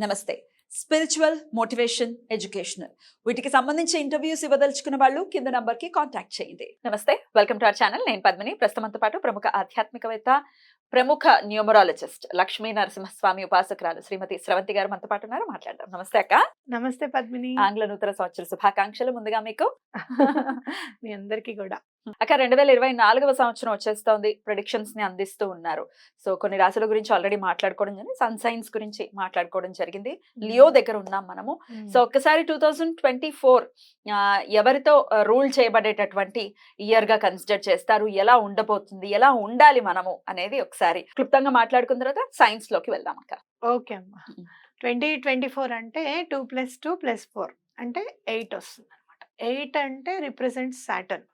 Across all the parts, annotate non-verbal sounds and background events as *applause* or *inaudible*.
నమస్తే. Spiritual motivation educational వీటికి సంబంధించి ఇంటర్వ్యూస్ ఇవ్వదలుచుకున్న వాళ్ళు కింద నంబర్కి కాంటాక్ట్ చేయండి. నమస్తే. వెల్కమ్ టు అవర్ ఛానల్ నేను పద్మిని. ప్రస్తుతంతో పాటు ప్రముఖ ఆధ్యాత్మికవేత్త ప్రముఖ న్యూమరాలజిస్ట్ లక్ష్మీ నరసింహస్వామి ఉపాసకురాలు శ్రీమతి స్రవంతి గారు మనతో పాటు ఉన్నారు. మాట్లాడదాం. నమస్తే అక్క. నమస్తే పద్మిని. ఆంగ్ల నూతన సంవత్సర శుభాకాంక్షలు ముందుగా మీకు. *laughs* మీ అందరికీ కూడా. అక్క రెండు వేల ఇరవై నాలుగవ సంవత్సరం వచ్చేస్తోంది. ప్రొడిక్షన్స్ని అందిస్తూ ఉన్నారు. సో కొన్ని రాశుల గురించి ఆల్రెడీ మాట్లాడుకోవడం జరిగింది. సన్ సైన్స్ గురించి మాట్లాడుకోవడం జరిగింది. లియో దగ్గర ఉన్నాం మనము. సో ఒక్కసారి టూ థౌజండ్ ట్వంటీ ఫోర్ ఎవరితో రూల్ చేయబడేటటువంటి ఇయర్గా కన్సిడర్ చేస్తారు? ఎలా ఉండబోతుంది? ఎలా ఉండాలి మనము? అనేది ఒకసారి క్లుప్తంగా మాట్లాడుకున్న తర్వాత సైన్స్లోకి వెళ్దాం అక్క. ఓకే అమ్మా. మ్మ్. ట్వంటీ ట్వంటీ ఫోర్ అంటే two plus two plus four అంటే ఎయిట్ వస్తుంది అనమాట ఎయిట్ అంటే రిప్రజెంట్ సాటర్న్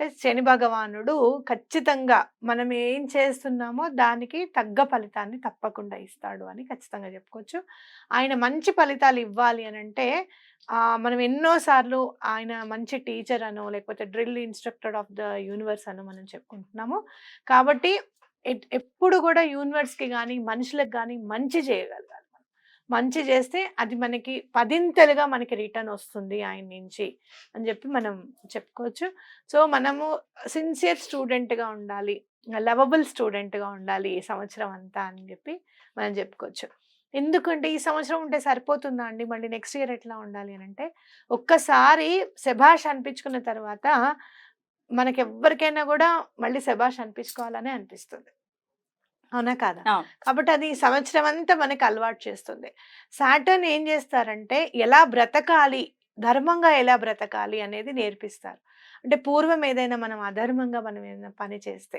అంటే శని భగవానుడు ఖచ్చితంగా మనం ఏం చేస్తున్నామో దానికి తగ్గ ఫలితాన్ని తప్పకుండా ఇస్తాడు అని ఖచ్చితంగా చెప్పుకోవచ్చు. ఆయన మంచి ఫలితాలు ఇవ్వాలి అని అంటే మనం ఎన్నోసార్లు ఆయన మంచి టీచర్ అనో లేకపోతే drill instructor of the universe అనో మనం చెప్పుకుంటున్నాము. కాబట్టి ఎప్పుడు కూడా యూనివర్స్కి కానీ మనుషులకు కానీ మంచి చేయగలరు మంచి చేస్తే అది మనకి పదింతలుగా మనకి రిటర్న్ వస్తుంది ఆయన నుంచి అని చెప్పి మనం చెప్పుకోవచ్చు. సో మనము సిన్సియర్ స్టూడెంట్గా ఉండాలి లవబుల్ స్టూడెంట్గా ఉండాలి ఈ సంవత్సరం అంతా అని చెప్పి మనం చెప్పుకోవచ్చు. ఎందుకంటే ఈ సంవత్సరం ఉంటే సరిపోతుందా అండి? మళ్ళీ నెక్స్ట్ ఇయర్ ఎట్లా ఉండాలి అని అంటే ఒక్కసారి శభాష్ అనిపించుకున్న తర్వాత మనకి ఎవరికైనా కూడా మళ్ళీ శభాష్ అనిపించుకోవాలనే అనిపిస్తుంది. అవునా కాదా. కాబట్టి అది సంవత్సరం అంతా మనకి అలవాటు చేస్తుంది. సాటర్న్ ఏం చేస్తారంటే ఎలా బ్రతకాలి ధర్మంగా ఎలా బ్రతకాలి అనేది నేర్పిస్తారు. అంటే పూర్వం ఏదైనా మనం అధర్మంగా మనం ఏదైనా పని చేస్తే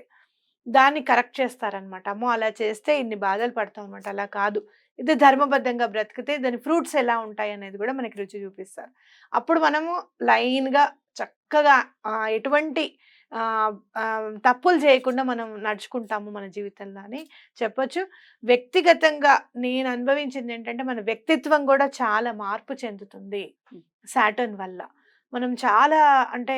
దాన్ని కరెక్ట్ చేస్తారనమాట. అమ్మో అలా చేస్తే ఇన్ని బాధలు పడతాం అనమాట అలా కాదు. ఇది ధర్మబద్ధంగా బ్రతికితే దాని ఫ్రూట్స్ ఎలా ఉంటాయి అనేది కూడా మనకి రుచి చూపిస్తారు. అప్పుడు మనము లైన్గా చక్కగా ఎటువంటి తప్పులు చేయకుండా మనం నడుచుకుంటాము మన జీవితంలో అని చెప్పొచ్చు. వ్యక్తిగతంగా నేను అనుభవించింది ఏంటంటే మన వ్యక్తిత్వం కూడా చాలా మార్పు చెందుతుంది. సాటర్న్ వల్ల. మనం చాలా అంటే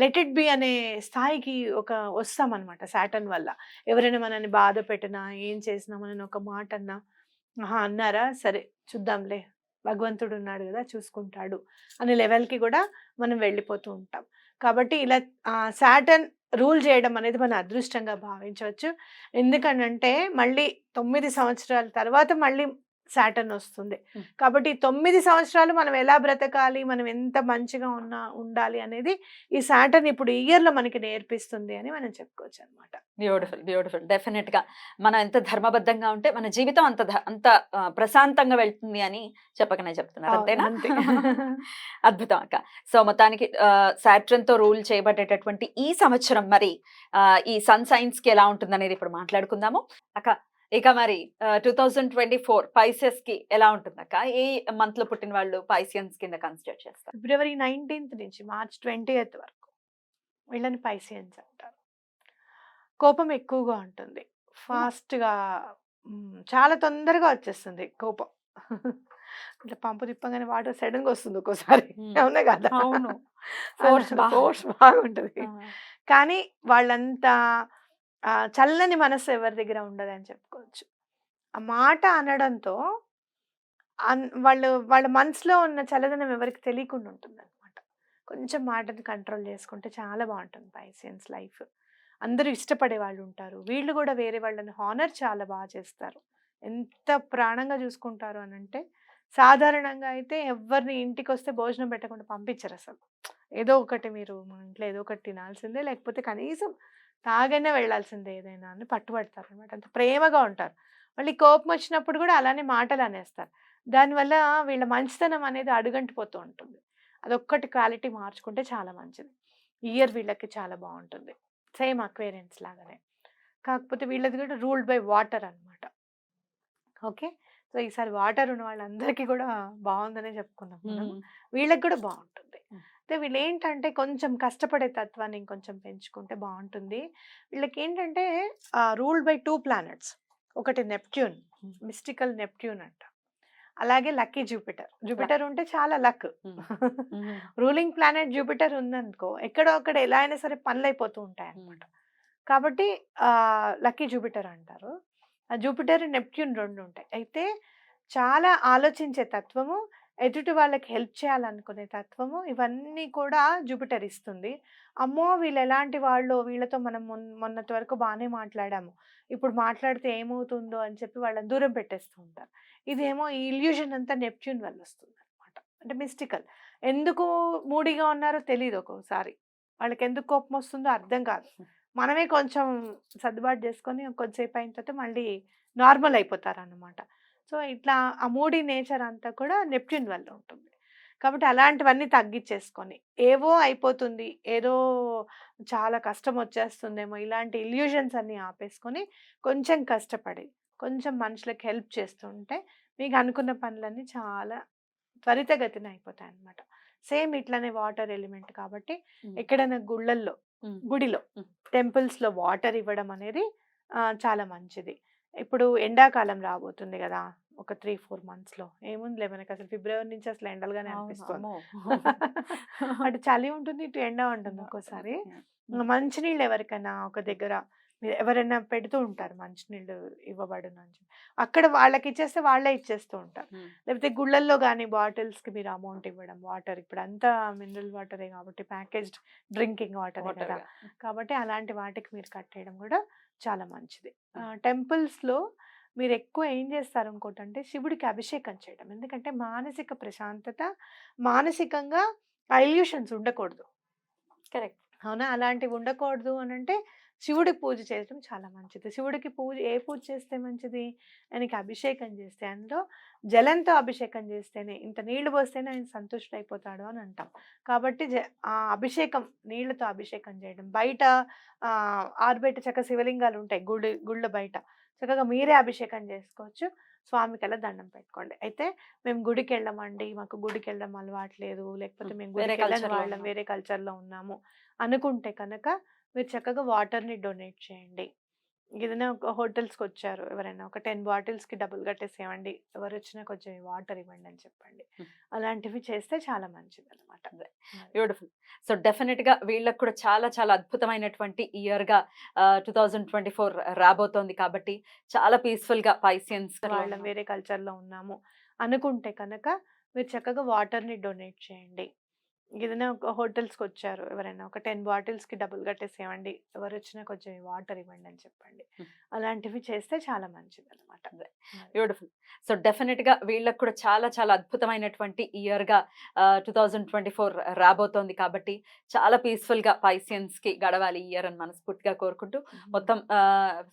లెట్ ఇట్ బి అనే స్థాయికి ఒక వస్తాం అనమాట సాటర్న్ వల్ల. ఎవరైనా మనల్ని బాధ పెట్టినా ఏం చేసినా మనని ఒక మాట అన్నా ఆహా అన్నారా? సరే చూద్దాంలే. భగవంతుడు ఉన్నాడు కదా చూసుకుంటాడు. అనే లెవెల్కి కూడా మనం వెళ్ళిపోతూ ఉంటాం. కాబట్టి ఇలా సాటర్న్ రూల్ చేయడం అనేది మన అదృష్టంగా భావించవచ్చు. ఎందుకనంటే మళ్ళీ తొమ్మిది సంవత్సరాల తర్వాత మళ్ళీ సాటర్న్ వస్తుంది. కాబట్టి తొమ్మిది సంవత్సరాలు మనం ఎలా బ్రతకాలి మనం ఎంత మంచిగా ఉన్నా ఉండాలి అనేది ఈ సాటర్న్ ఇప్పుడు ఈ ఇయర్లో మనకి నేర్పిస్తుంది అని మనం చెప్పుకోవచ్చు అనమాట బ్యూటిఫుల్ బ్యూటిఫుల్. డెఫినెట్గా మనం ఎంత ధర్మబద్ధంగా ఉంటే మన జీవితం అంత అంత ప్రశాంతంగా వెళ్తుంది అని చెప్పకనే చెప్తున్నారు. అంతేనా? అంతే. *laughs* అద్భుతం అక్క. సో మొత్తానికి తో రూల్ చేయబడేటటువంటి ఈ సంవత్సరం మరి ఆ, ఈ సన్ సైన్స్కి ఎలా ఉంటుంది అనేది ఇప్పుడు మాట్లాడుకుందాము. అక్క ఇక మరి టూ థౌజండ్ ట్వంటీ ఫోర్ పైసెస్కి ఎలా ఉంటుంది అక్క ఏ మంత్లో పుట్టిన వాళ్ళు పైసియన్స్ కింద కన్సిడర్ చేస్తారు? ఫిబ్రవరి నైన్టీన్త్ నుంచి మార్చ్ ట్వంటీ వరకు వీళ్ళని పైసియన్స్ అంటారు. కోపం ఎక్కువగా ఉంటుంది. ఫాస్ట్గా చాలా తొందరగా వచ్చేస్తుంది కోపం. ఇట్లా పంపు తిప్పగానే వాటర్ సడన్గా వస్తుంది ఒక్కోసారి. అవునా కదా? అవును. ఫోర్స్ బాగుంటుంది. కానీ వాళ్ళంత చల్లని మనసు ఎవరి దగ్గర ఉండదని చెప్పుకోవచ్చు. ఆ మాట అనడంతో అన్- వాళ్ళు వాళ్ళ మనసులో ఉన్న చల్లదనం ఎవరికి తెలియకుండా ఉంటుంది అనమాట కొంచెం మాటని కంట్రోల్ చేసుకుంటే చాలా బాగుంటుంది పైసియన్స్ లైఫ్. అందరూ ఇష్టపడే వాళ్ళు ఉంటారు. వీళ్ళు కూడా వేరే వాళ్ళని హానర్ చాలా బాగా చేస్తారు. ఎంత ప్రాణంగా చూసుకుంటారు అని అంటే సాధారణంగా అయితే ఎవరిని ఇంటికి వస్తే భోజనం పెట్టకుండా పంపించరు అసలు. ఏదో ఒకటి మీరు మా ఇంట్లో ఏదో ఒకటి తినాల్సిందే లేకపోతే కనీసం తాగైనా వెళ్ళాల్సిందే ఏదైనా అని పట్టుబడతారు అనమాట అంత ప్రేమగా ఉంటారు. మళ్ళీ కోపం వచ్చినప్పుడు కూడా అలానే మాటలు అనేస్తారు. దానివల్ల వీళ్ళ మంచితనం అనేది అడుగంటిపోతూ ఉంటుంది. అదొక్కటి క్వాలిటీ మార్చుకుంటే చాలా మంచిది. ఇయర్ వీళ్ళకి చాలా బాగుంటుంది. సేమ్ అక్వేరియన్స్ లాగానే. కాకపోతే వీళ్ళది కూడా రూల్డ్ బై వాటర్ అన్నమాట. ఓకే? సో ఈసారి వాటర్ ఉన్న వాళ్ళందరికీ కూడా బాగుందనే చెప్పుకున్నాం మనం వీళ్ళకి కూడా బాగుంటుంది. అయితే వీళ్ళు ఏంటంటే కొంచెం కష్టపడే తత్వాన్ని ఇంకొంచెం పెంచుకుంటే బాగుంటుంది వీళ్ళకి ఏంటంటే రూల్డ్ బై టూ ప్లానెట్స్. ఒకటి నెప్ట్యూన్. మిస్టికల్ నెప్ట్యూన్ అంట. అలాగే లక్కీ జూపిటర్. జూపిటర్ ఉంటే చాలా లక్. *laughs* రూలింగ్ ప్లానెట్ జూపిటర్ ఉందనుకో ఎక్కడో అక్కడ ఎలా అయినా సరే పనులు అయిపోతూ ఉంటాయి అన్నమాట కాబట్టి లక్కీ జూపిటర్ అంటారు. ఆ జూపిటర్ నెప్ట్యూన్ రెండు ఉంటాయి అయితే చాలా ఆలోచించే తత్వము ఎదుటి వాళ్ళకి హెల్ప్ చేయాలనుకునే తత్వము ఇవన్నీ కూడా జూపిటర్ ఇస్తుంది. అమ్మో! వీళ్ళు ఎలాంటి వాళ్ళు? వీళ్ళతో మనం మొన్- మొన్నటి వరకు బాగానే మాట్లాడాము. ఇప్పుడు మాట్లాడితే ఏమవుతుందో అని చెప్పి వాళ్ళని దూరం పెట్టేస్తూ ఉంటారు. ఇదేమో ఈ ఇల్యూషన్ అంతా నెప్ట్యూన్ వల్ల వస్తుంది అనమాట అంటే మిస్టికల్. ఎందుకు మూడిగా ఉన్నారో తెలియదు ఒక్కోసారి. వాళ్ళకి ఎందుకు కోపం వస్తుందో అర్థం కాదు. మనమే కొంచెం సర్దుబాటు చేసుకొని కొంచెంసేపు అయిన తర్వాత మళ్ళీ నార్మల్ అయిపోతారు అన్నమాట సో ఇట్లా ఆ మూడి నేచర్ అంతా కూడా నెప్ట్యూన్ వల్ల ఉంటుంది కాబట్టి అలాంటివన్నీ తగ్గించేసుకొని ఏవో అయిపోతుంది ఏదో చాలా కష్టం వచ్చేస్తుందేమో ఇలాంటి ఇల్యూషన్స్ అన్ని ఆపేసుకొని కొంచెం కష్టపడి కొంచెం మనుషులకు హెల్ప్ చేస్తుంటే మీకు అనుకున్న పనులన్నీ చాలా త్వరితగతిన అయిపోతాయి అన్నమాట సేమ్ ఇట్లానే వాటర్ ఎలిమెంట్ కాబట్టి. ఎక్కడైనా గుళ్ళల్లో. గుడిలో Mm. temples లో వాటర్ ఇవ్వడం అనేది చాలా మంచిది ఇప్పుడు ఎండాకాలం రాబోతుంది కదా! ఒక త్రీ ఫోర్ మంత్స్లో ఏముందిలే మనకి అసలు ఫిబ్రవరి నుంచి అసలు ఎండలుగానే అనిపిస్తుంది. *laughs* అటు చలి ఉంటుంది ఇటు ఎండ ఉంటుంది ఒక్కోసారి. మంచినీళ్ళు ఎవరికైనా ఒక దగ్గర మీరు ఎవరైనా పెడుతూ ఉంటారు మంచినీళ్ళు ఇవ్వబడును అక్కడ వాళ్ళకి ఇచ్చేస్తే వాళ్ళే ఇచ్చేస్తూ ఉంటారు. లేకపోతే గుళ్ళల్లో కానీ బాటిల్స్కి మీరు అమౌంట్ ఇవ్వడం వాటర్ ఇప్పుడు అంతా మినరల్ వాటరే కాబట్టి ప్యాకేజ్డ్ డ్రింకింగ్ వాటర్ కదా. కాబట్టి అలాంటి వాటికి మీరు కట్టేయడం కూడా చాలా మంచిది. టెంపుల్స్లో మీరు ఎక్కువ ఏం చేస్తారు ఇంకోటి అంటే శివుడికి అభిషేకం చేయడం ఎందుకంటే మానసిక ప్రశాంతత మానసికంగా ఐల్యూషన్స్ ఉండకూడదు. Correct. అవునా? అలాంటివి ఉండకూడదు అని అంటే శివుడికి పూజ చేయడం చాలా మంచిది. శివుడికి పూజ ఏ పూజ చేస్తే మంచిది? ఆయనకి అభిషేకం చేస్తే అందులో జలంతో అభిషేకం చేస్తేనే ఇంత నీళ్ళు పోస్తేనే ఆయన సంతుష్టుడైపోతాడు అని అంటాం. కాబట్టి జ ఆ అభిషేకం నీళ్ళతో అభిషేకం చేయడం బయట ఆరుబయట చక్క శివలింగాలు ఉంటాయి గుడి గుళ్ళ బయట చక్కగా మీరే అభిషేకం చేసుకోవచ్చు. స్వామికి అలా దండం పెట్టుకోండి. అయితే మేము గుడికి వెళ్ళమండి మాకు గుడికి వెళ్ళడం అలవాట్లేదు లేకపోతే మేము గుడికి వెళ్ళని culture లో వాళ్ళం ఉన్నాం. వేరే కల్చర్లో ఉన్నాము అనుకుంటే కనుక మీరు చక్కగా వాటర్ని డొనేట్ చేయండి. ఏదైనా ఒక హోటల్స్కి వచ్చారు ఎవరైనా ఒక టెన్ బాటిల్స్కి డబ్బులు కట్టేసేయండి. ఎవరు వచ్చినా కొంచెం వాటర్ ఇవ్వండి అని చెప్పండి. అలాంటివి చేస్తే చాలా మంచిది అనమాట బ్యూటిఫుల్. సో డెఫినెట్గా వీళ్ళకి కూడా చాలా చాలా అద్భుతమైనటువంటి ఇయర్గా టూ థౌజండ్ ట్వంటీ ఫోర్ రాబోతోంది కాబట్టి చాలా పీస్ఫుల్గా పైసియన్స్ వాళ్ళం వేరే కల్చర్లో ఉన్నాము అనుకుంటే కనుక మీరు చక్కగా వాటర్ని డొనేట్ చేయండి. ఏదైనా ఒక హోటల్స్కి వచ్చారు ఎవరైనా ఒక టెన్ బాటిల్స్కి డబ్బులు కట్టేసేయండి. ఎవరు వచ్చినా కొంచెం వాటర్ ఇవ్వండి అని చెప్పండి. అలాంటివి చేస్తే చాలా మంచిది అనమాట బ్యూటిఫుల్. సో డెఫినెట్గా వీళ్ళకి కూడా చాలా చాలా అద్భుతమైనటువంటి ఇయర్గా టూ థౌజండ్ ట్వంటీ ఫోర్ రాబోతోంది కాబట్టి చాలా పీస్ఫుల్గా పైసియన్స్కి గడవాలి ఇయర్ అని మనస్ఫూర్తిగా కోరుకుంటూ మొత్తం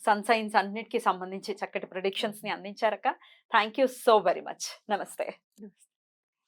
సన్ సైన్స్ అన్నిటికీ సంబంధించి చక్కటి ప్రొడిక్షన్స్ని అందించారక్క. Thank you so very much. నమస్తే. నమస్తే.